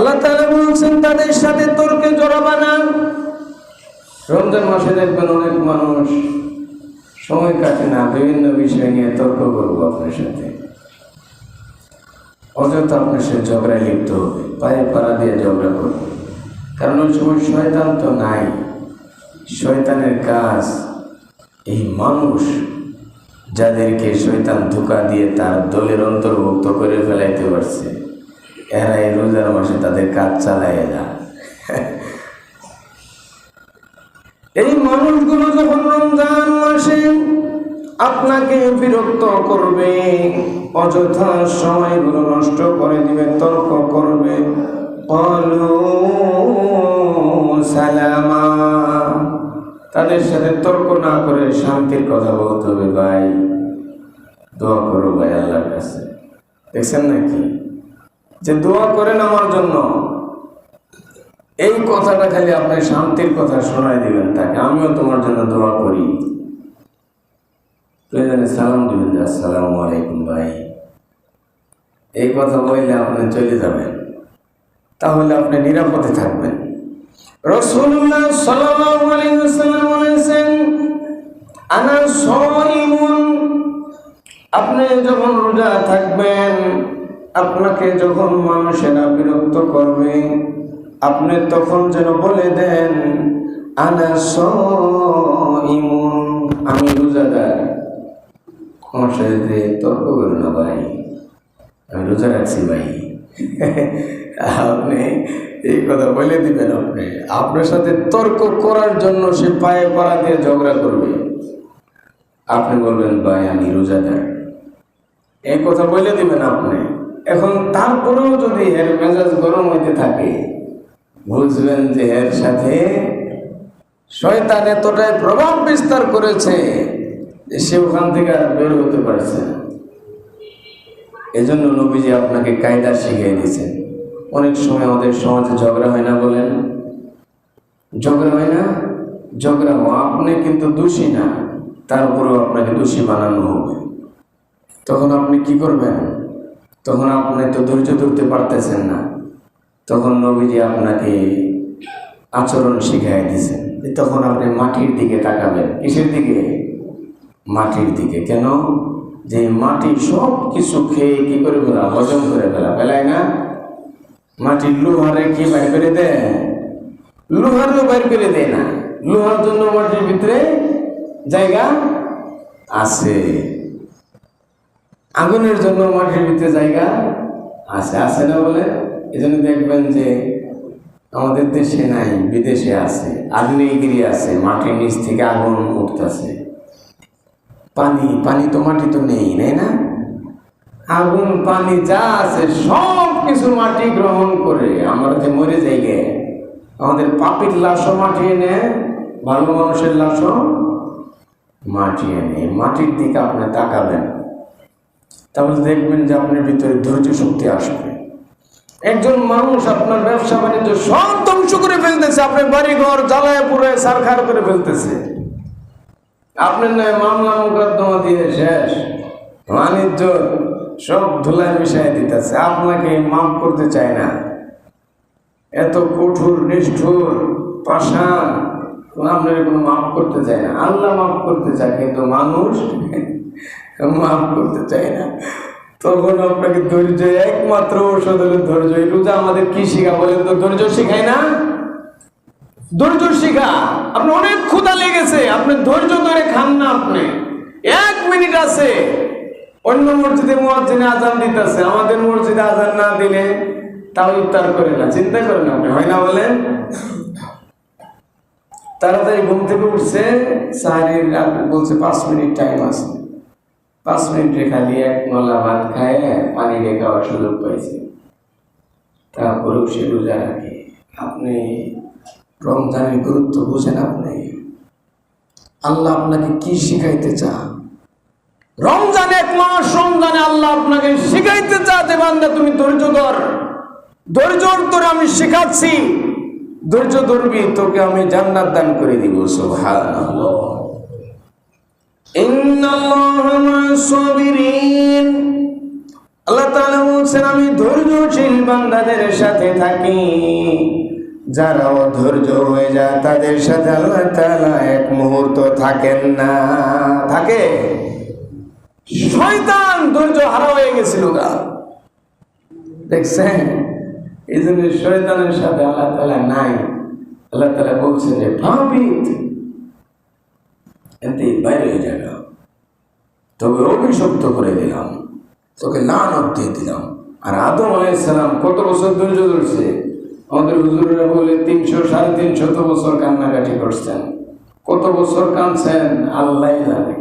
আল্লাহ তাআলা বলছেন, তাদের সাথে তর্কে জড়াবা না। রমজান মাসে দেখবেন অনেক মানুষ সময় কাটে না, বিভিন্ন বিষয় নিয়ে তর্ক করব আপনার সাথে। অযথা আপনার সাথে ঝগড়ায় লিপ্ত হবে, পায়ে পাড়া দিয়ে ঝগড়া করবে। কারণ ওই সময় শয়তান তো নাই। শয়তানের কাজ এই মানুষ যাদেরকে শয়তান ধোকা দিয়ে তার দলের অন্তর্ভুক্ত করে ফেলাইতে পারছে। এরা এই রোজার মাসে তাদের কাজ চালায় না। এই মানুষগুলো যখন রমজান মাসে আপনাকে বিরক্ত করবে, অযথা সময়গুলো নষ্ট করে দিবে, তর্ক করবে সালামা। তাদের সাথে তর্ক না করে শান্তির কথা বলতে হবে, ভাই। দোয়া করো, ভাই, আল্লাহর কাছে। দেখছেন নাকি? যে দোয়া করেন আমার জন্য, এই কথাটা খালি আপনি শান্তির কথা শোনাই দিবেন তাকে। আমিও তোমার জন্য দোয়া করি। সালাম দিবেন আসসালামু আলাইকুম ভাই। এই কথা বললে আপনি চলে যাবেন। তাহলে আপনি নিরাপদে থাকবেন। আপনি যখন রোজা থাকবেন আপনাকে যখন মানুষেরা বিরক্ত করবে, আপনি তখন যেন বলে দেন, আনা সাইমুন। আমি রোজাদার। আমার তর্ক করো না ভাই। আমি রোজা রাখছি ভাই। আপনি এই কথা বলে দিবেন আপনি। আপনার সাথে তর্ক করার জন্য সে পায়ে পাড়া দিয়ে ঝগড়া করবে। আপনি বলবেন, ভাই, আমি রোজাদার। এই কথা বলে দিবেন আপনি। এখন তারপরেও যদি এর মেজাজ গরম হইতে থাকে, বুঝবেন যে এর সাথে শয়তান এতটাই প্রভাব বিস্তার করেছে যে সে ওখান থেকে আর বের হতে পারছে না। এজন্য নবীজি আপনাকে কায়দা শিখিয়ে দিয়েছেন। অনেক সময় আমাদের সমাজে ঝগড়া হয় না বলেন? ঝগড়া হয় না? ঝগড়া হওয়া আপনি কিন্তু দোষী না তারপরেও আপনাকে দোষী বানানো হবে। তখন আপনি কি করবেন? তখন আপনি তো ধৈর্য ধরতে পারতেছেন না। তখন নবীজি আপনাকে আচরণ শিখাই দিয়েছেন তখন আপনি মাটির দিকে তাকাবেন। কিসের দিকে? মাটির দিকে। কেন? যে মাটি সব কিছু খেয়ে কি করে ফেলা? হজম করে ফেলা। ফেলায় না? মাটির লোহারে কি বাইর করে দেয়? লোহারও বাইর করে দেয় না। লোহার জন্য মাটির ভিতরে জায়গা আছে। আগুনের জন্য মাটির ভিতরে জায়গা আছে আছে না বলে? এই জন্য দেখবেন যে আমাদের দেশে নাই, বিদেশে আছে, আগ্নেয়গিরি আছে মাটির নিচ থেকে আগুন উঠতেছে। পানি পানি তো মাটি তো নেই তাই না? আগুন, পানি যা আছে, সব কিছু মাটি গ্রহণ করে আমরা যে মরে যাই গে, আমাদের পাপির লাশও মাটি এনে, ভালো মানুষের লাশও মাটি এনে, মাটির দিকে আপনি তাকাবেন। তাহলে দেখবেন যে আপনার ভিতরে ধৈর্য শক্তি আসবে। একজন মানুষ আপনার ব্যবসা বাণিজ্য সব ধ্বংস করে ফেলতেছে, আপনার বাড়ি ঘর জ্বালায় পুরে সারখার করে ফেলতেছে। আপনার নয় মামলা মোকদ্দমা দিয়ে শেষ। বাণিজ্য সব ধুলায় মিশাই দিতেছে, আপনাকে মাফ করতে চায় না। এত কঠোর, নিষ্ঠুর, পাষাণ, আপনার কোনো মাফ করতে চায় না। আল্লাহ মাফ করতে চায়, কিন্তু মানুষ মাফ করতে চায় না। তখন আপনাকে ধৈর্য, একমাত্র ঔষধ হলো ধৈর্য। এই রোজা আমাদের কি শিখা বলেন তো? ধৈর্য শিখায় না? ধৈর্য শিখা। আপনি অনেক ক্ষুধা লেগেছে। আপনি ধৈর্য ধরে খান না আপনি। এক মিনিট আছে। অন্য মসজিদে মুয়াজ্জিনে আজান দিতেছে। আমাদের মসজিদে আজান না দিলে তাও ইফতার করে না। চিন্তা করেন আপনি, হয় না বলেন? তাড়াতাড়ি ঘুম থেকে উঠছে। আপনি বলছে পাঁচ মিনিট টাইম আছে। পাঁচ মিনিটে খালি এক নলা ভাত খায় পানি খাওয়ার সুযোগ পাইছে। তারপরেও সে রোজা রাখে। আপনি রমজানের গুরুত্ব বুঝেন আপনি। আল্লাহ আপনাকে কি শিখাইতে চান? রমজান এক মাস, রমজানে আল্লাহ আপনাকে শিখাইতে চাতে বান্দা, তুমি ধৈর্য ধর। ধৈর্য ধরে আমি শেখাচ্ছি। ধৈর্য ধরবি, তোকে আমি জান্নাত দান করে দিব, সুবহানাল্লাহ। আল্লাহ তাআলা বলছেন, আমি ধৈর্যশীল বান্দাদের সাথে থাকি। যারা অধৈর্য হয়ে যায়, তাদের সাথে আল্লাহ তাআলা এক মুহূর্ত থাকেন না। থাকে। শয়তান ধৈর্য হারা হয়ে গেছিল গা। দেখছেন? এই জন্য শয়তানের সাথে আল্লাহ তাআলা নাই। আল্লাহ তাআলা বলছেন যে, ভাবিত। এতে বাইরে হয়ে যাবে। তবে অভিশপ্ত করে দিলাম তোকে লানত দিয়ে দিলাম। আর আদম আলাইসালাম কত বছর ধৈর্য ধরছে? আমাদের হুজুরেরা বলে তিনশো, সাড়ে তিনশত বছর কান্নাকাটি করছেন। কত বছর কাঁদছেন? আল্লাহ জানে।